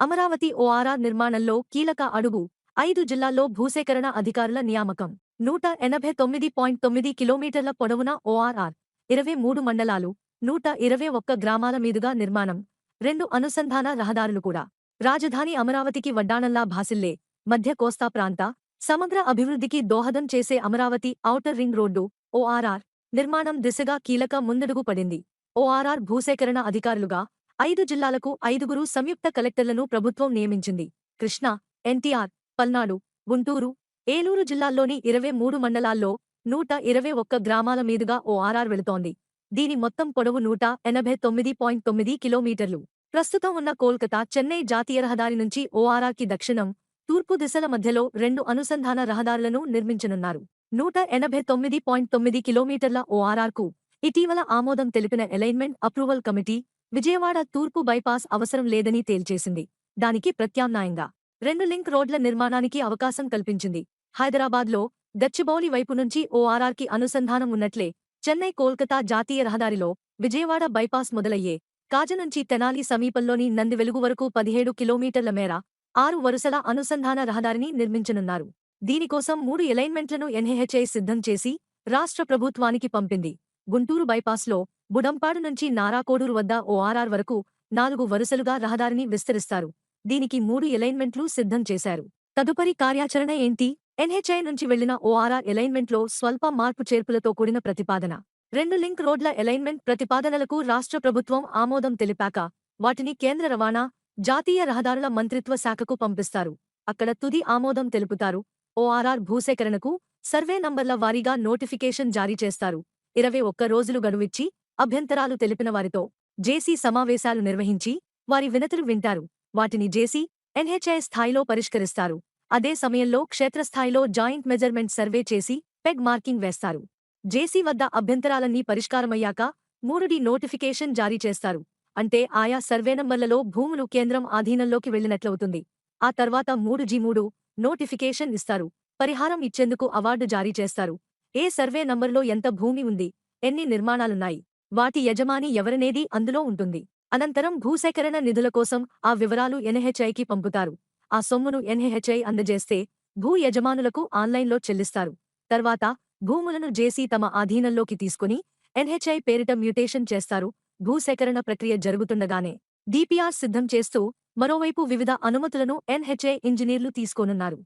Amaravati ORR నిర్మాణంలో కీలక అడుగు. ఐదు జిల్లాల్లో భూసేకరణ అధికారుల నియామకం. నూట ఎనభై తొమ్మిది పాయింట్ తొమ్మిది కిలోమీటర్ల పొడవున ఓఆర్ఆర్ ఇరవై మూడు మండలాలు నూట ఇరవై ఒక్క గ్రామాల మీదుగా నిర్మాణం. రెండు అనుసంధాన రహదారులు కూడా. రాజధాని అమరావతికి వడ్డాణంలా భాసిల్లే మధ్య కోస్తా ప్రాంత సమగ్ర అభివృద్ధికి దోహదం చేసే Amaravati outer ring road ORR నిర్మాణం దిశగా కీలక ముందడుగు పడింది. ఓఆర్ఆర్ భూసేకరణ అధికారులుగా ఐదు జిల్లాలకు ఐదుగురు సంయుక్త కలెక్టర్లను ప్రభుత్వం నియమించింది. కృష్ణా ఎన్టీఆర్ పల్నాడు గుంటూరు ఏలూరు జిల్లాల్లోని ఇరవై మూడు మండలాల్లో నూట ఇరవై ఒక్క గ్రామాల మీదుగా ఓఆర్ఆర్ వెళుతోంది. దీని మొత్తం పొడవు నూట ఎనభై తొమ్మిది పాయింట్ తొమ్మిది కిలోమీటర్లు. ప్రస్తుతం ఉన్న కోల్కతా చెన్నై జాతీయ రహదారి నుంచి ఓఆర్ఆర్కి దక్షిణం తూర్పు దిశల మధ్యలో రెండు అనుసంధాన రహదారులను నిర్మించనున్నారు. నూట ఎనభై తొమ్మిది పాయింట్ తొమ్మిది కిలోమీటర్ల ఓఆర్ఆర్కు ఇటీవల ఆమోదం తెలిపిన అలైన్మెంట్ అప్రూవల్ కమిటీ విజయవాడ తూర్పు బైపాస్ అవసరం లేదని తేల్చేసింది. దానికి ప్రత్యామ్నాయంగా రెండు లింక్ రోడ్ల నిర్మాణానికి అవకాశం కల్పించింది. హైదరాబాద్లో గచ్చిబౌలి వైపు నుంచి ఓఆర్ఆర్కి అనుసంధానం ఉన్నట్లే చెన్నై కోల్కతా జాతీయ రహదారిలో విజయవాడ బైపాస్ మొదలయ్యే కాజ నుంచి తెనాలి సమీపంలోని నందివెలుగు వరకు పదిహేడు కిలోమీటర్ల మేర ఆరు వరుసల అనుసంధాన రహదారిని నిర్మించనున్నారు. దీనికోసం మూడు ఎలైన్మెంట్లను ఎన్హెచ్ఐ సిద్ధం చేసి రాష్ట్ర ప్రభుత్వానికి పంపింది. గుంటూరు బైపాస్లో బుడంపాడు నుంచి నారాకోడూరు వద్ద ఓఆర్ఆర్ వరకు నాలుగు వరుసలుగా రహదారిని విస్తరిస్తారు. దీనికి మూడు ఎలైన్మెంట్లు సిద్ధం చేశారు. తదుపరి కార్యాచరణ ఏంటి? ఎన్హెచ్ఐ నుంచి వెళ్ళిన ఓఆర్ఆర్ ఎలైన్మెంట్లో స్వల్ప మార్పు చేర్పులతో కూడిన ప్రతిపాదన. రెండు లింక్ రోడ్ల ఎలైన్మెంట్ ప్రతిపాదనలకు రాష్ట్ర ప్రభుత్వం ఆమోదం తెలిపాక వాటిని కేంద్ర రవాణా జాతీయ రహదారుల మంత్రిత్వ శాఖకు పంపిస్తారు. అక్కడ తుది ఆమోదం తెలుపుతారు. ఓఆర్ఆర్ భూసేకరణకు సర్వే నంబర్ల వారీగా నోటిఫికేషన్ జారీ చేస్తారు. ఇరవై ఒక్క రోజులు గడువిచ్చి అభ్యంతరాలు తెలిపిన వారితో జేసీ సమావేశాలు నిర్వహించి వారి వినతులు వింటారు. వాటిని జేసీ ఎన్హెచ్ఐ స్థాయిలో పరిష్కరిస్తారు. అదే సమయంలో క్షేత్రస్థాయిలో జాయింట్ మెజర్మెంట్ సర్వే చేసి పెగ్ మార్కింగ్ వేస్తారు. జేసీ వద్ద అభ్యంతరాలన్నీ పరిష్కారమయ్యాక మూడుడి నోటిఫికేషన్ జారీ చేస్తారు. అంటే ఆయా సర్వే నంబర్లలో భూములు కేంద్రం ఆధీనంలోకి వెళ్ళినట్లవుతుంది ఆ తర్వాత మూడు జీ మూడు నోటిఫికేషన్ ఇస్తారు. పరిహారం ఇచ్చేందుకు అవార్డు జారీ చేస్తారు. ఏ సర్వే నంబర్లో ఎంత భూమి ఉంది? ఎన్ని నిర్మాణాలున్నాయి? వాటి యజమాని ఎవరనేది అందులో ఉంటుంది. అనంతరం భూసేకరణ నిధుల కోసం ఆ వివరాలు ఎన్హెచ్ఐకి పంపుతారు. ఆ సొమ్మును ఎన్హెచ్ఐ అందజేస్తే భూ యజమానులకు ఆన్లైన్లో చెల్లిస్తారు. తర్వాత భూములను జేసీ తమ ఆధీనంలోకి తీసుకుని ఎన్హెచ్ఐ పేరిట మ్యూటేషన్ చేస్తారు. భూసేకరణ ప్రక్రియ జరుగుతుండగానే డిపిఆర్ సిద్ధం చేస్తూ మరోవైపు వివిధ అనుమతులను ఎన్హెచ్ఐ ఇంజనీర్లు తీసుకోనున్నారు.